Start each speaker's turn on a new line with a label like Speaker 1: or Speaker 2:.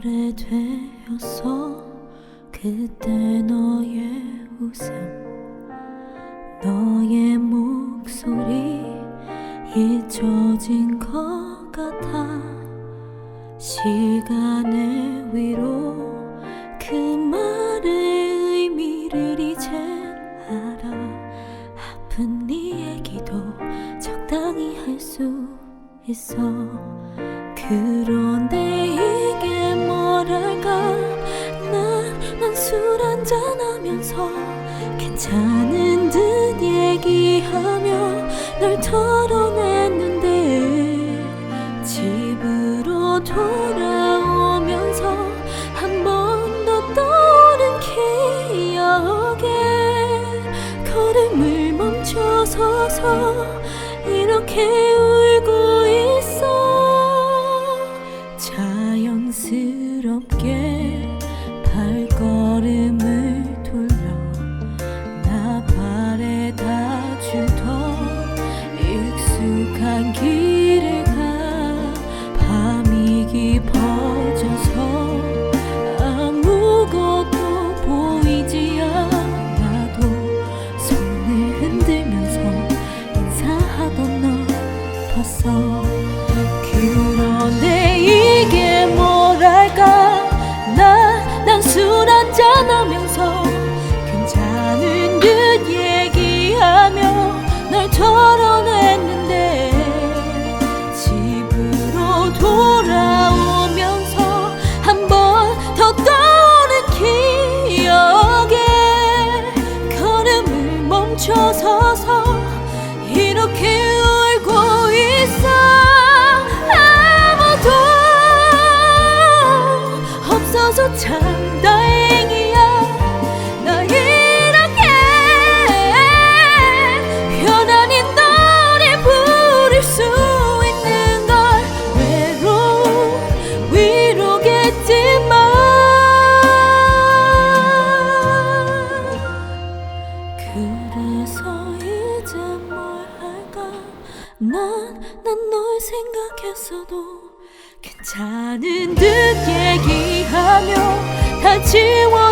Speaker 1: 오래되었어 그때 너의 웃음 너의 목소리 잊혀진 것 같아. 시간의 위로 그 말의 의미를 이젠 알아. 아픈 네 얘기도 적당히 할 수 있어 그런데 이게 뭐랄까? 난술 한잔하면서 괜찮은 듯 얘기하며 널 털어냈는데 집으로 돌아오면서 한 번 더 떠오른 기억에 걸음을 멈춰서서 이렇게 자연스럽게 멈춰서서 이렇게 울고 있어. 아무도 없어서 참 다행이야. 나 이렇게 편안히 노래 부를 수 있는 걸 외로운 위로겠지만 그래서 이제 뭘 할까? 난난 널 생각했어도 괜찮은 듯 얘기하며 다 지워